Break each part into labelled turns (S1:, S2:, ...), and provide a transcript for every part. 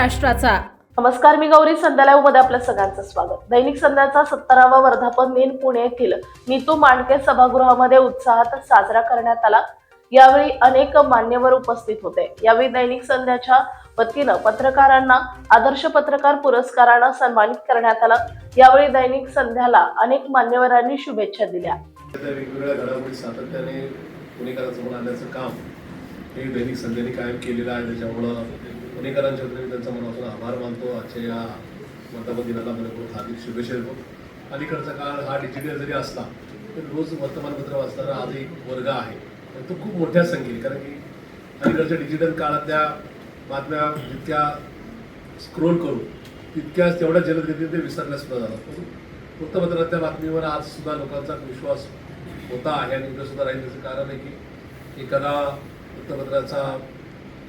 S1: महाराष्ट्राचा.
S2: नमस्कार मी गौरी संध्या मध्ये आपल्या सगळ्यांचं स्वागत. दैनिक संध्याचा सत्तरावा वर्धापन दिन पुणे येथील नीतू मांडके सभागृहामध्ये उत्साहात साजरा करण्यात आला. यावेळी अनेक मान्यवर उपस्थित होते. यावेळी दैनिक संध्याच्या वतीनं पत्रकारांना आदर्श पत्रकार पुरस्कारानं सन्मानित करण्यात आलं. यावेळी दैनिक संध्याला अनेक मान्यवरांनी शुभेच्छा दिल्या.
S3: वेगवेगळ्या घडामोडी सातत्याने पुणेकरांसमोर आणण्याचं काम हे दैनिक संध्याने कायम केलेलं आहे. त्याच्यामुळं पुणेकरांच्या वतीने त्यांचा मनापासून आभार मानतो. आजच्या या वर्तमान दिनाला मनपूर्वक हार्दिक शुभेच्छा देतो. अलीकडचा काळ हा डिजिटल जरी असला तरी रोज वर्तमानपत्र वाचणारा आज एक वर्ग आहे. पण तो खूप मोठ्या संख्येने कारण की अलीकडच्या डिजिटल काळातल्या बातम्या जितक्या स्क्रोल करू तितक्याच तेवढ्या जलदगतीने ते विसरल्या सुद्धा झालं वृत्तपत्रातल्या बातमीवर आज सुद्धा लोकांचा विश्वास होता आहे. आणि उद्या सुद्धा राहील त्याचं कारण आहे की एखादा वृत्तपत्राचा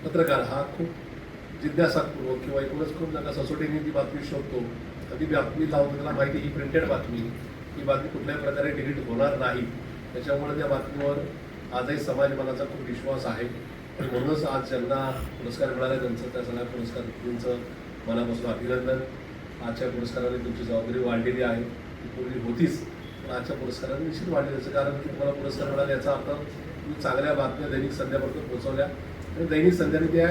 S3: पत्रकार हा खूप जिज्ञासापूर्वक किंवा एकूणच खूप नका ससोटीने ती बातमी शोधतो आणि ती बातमी लावून त्याला माहिती ही प्रिंटेड बातमी ही बातमी कुठल्याही प्रकारे डिलीट होणार नाही. त्याच्यामुळे त्या बातमीवर आजही समाज मनाचा खूप विश्वास आहे. आणि म्हणूनच आज ज्यांना पुरस्कार मिळाला त्यांचं त्या सगळ्या पुरस्कार व्यक्तींचं मनापासून अभिनंदन. आजच्या पुरस्काराने तुमची जबाबदारी वाढलेली आहे. ती पूर्वी होतीच पण आजच्या पुरस्काराने निश्चित वाढली त्याचं कारण की तुम्हाला पुरस्कार मिळाला याचा अर्थ तुम्ही चांगल्या बातम्या दैनिक संध्यापर्यंत पोहोचवल्या. आणि दैनिक संध्याने त्या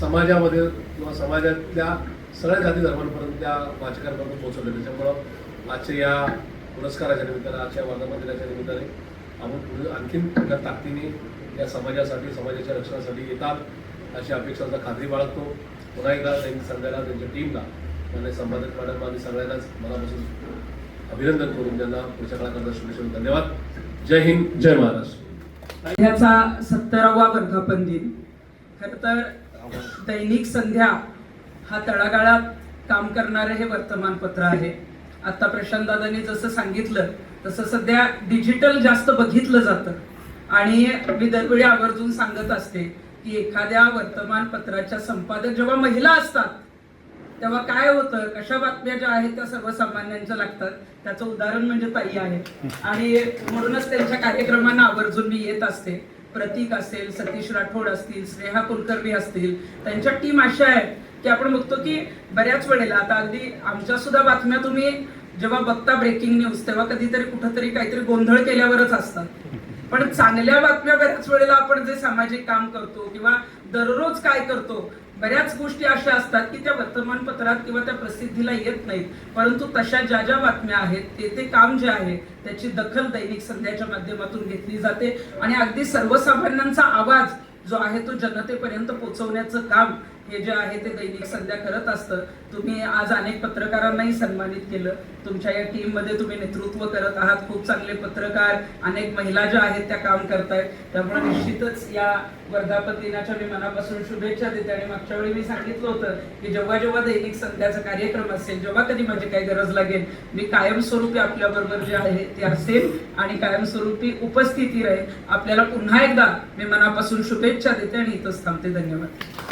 S3: समाजामध्ये किंवा समाजातल्या सगळ्या जाती धर्मांपर्यंत त्या वाचकांपर्यंत पोहोचवले त्याच्यामुळं आजच्या या पुरस्काराच्या निमित्ताने आजच्या वर्धापनदिनाच्या निमित्ताने आपण पुढे आणखीन मोठ्या ताकदीने या समाजासाठी समाजाच्या रक्षणासाठी येतात अशी अपेक्षांचा खात्री बाळगतो. पुन्हा एकदा त्यांनी सगळ्यांना त्यांच्या टीमला मान्य संपादक मॅडम आणि सगळ्यांनाच मनापासून अभिनंदन करून त्यांना पुढच्या काळाकरता शुभेच्छा धन्यवाद. जय हिंद जय महाराष्ट्र.
S4: ह्याचा सत्तरावा वर्धापन दिन. खरं तर दैनिक संध्या हा तळागाळात काम करणारे हे वर्तमानपत्र आहे. आता प्रशांत दादांनी जसं सांगितलं तसं सध्या डिजिटल जास्त बघितलं जातं. आणि मी दरवेळी आवर्जून सांगत असते की एखाद्या वर्तमानपत्राच्या संपादक जेव्हा महिला असतात तेव्हा काय होतं कशा बातम्या ज्या आहेत त्या सर्वसामान्यांच्या लागतात. त्याचं उदाहरण म्हणजे ताई आहे. आणि म्हणूनच त्यांच्या कार्यक्रमांना आवर्जून मी येत असते. प्रतीक असेल सतीश राठोड असतील स्नेहा कुलकर्णी असतील त्यांच्या टीम अशा आहेत की आपण बघतो की बऱ्याच वेळेला आता अगदी आमच्या सुद्धा बातम्या तुम्ही जेव्हा बघता ब्रेकिंग न्यूज तेव्हा कधीतरी कुठंतरी काहीतरी गोंधळ केल्यावरच असतात. पण चांगल्या बातम्या बऱ्याच वेळेला आपण जे सामाजिक काम करतो किंवा दररोज काय करतो बऱ्याच गोष्टी अशा असतात की त्या वर्तमानपत्रात किंवा त्या प्रसिद्धीला येत नाहीत. परंतु तशा ज्या ज्या बातम्या आहेत ते ते काम जे आहे त्याची दखल दैनिक संध्याच्या माध्यमातून घेतली जाते. आणि अगदी सर्वसामान्यांचा आवाज जो आहे तो जनतेपर्यंत पोहोचवण्याचं काम हे जे आहे ते दैनिक संध्या करत असतं. तुम्ही आज अनेक पत्रकारांनाही सन्मानित केलं. तुमच्या या टीममध्ये तुम्ही नेतृत्व करत आहात. खूप चांगले पत्रकार अनेक महिला ज्या आहेत त्या काम करतायत. त्यामुळे निश्चितच या वर्धापन दिनाच्या मी मनापासून शुभेच्छा देते. आणि मागच्या वेळी मी सांगितलं होतं की जेव्हा जेव्हा दैनिक संध्याचा कार्यक्रम असेल जेव्हा कधी माझी काही गरज लागेल मी कायमस्वरूपी आपल्या बरोबर जे आहे ते असेल आणि कायमस्वरूपी उपस्थिती राहील. आपल्याला पुन्हा एकदा मी मनापासून शुभेच्छा देते आणि इथंच थांबते. धन्यवाद.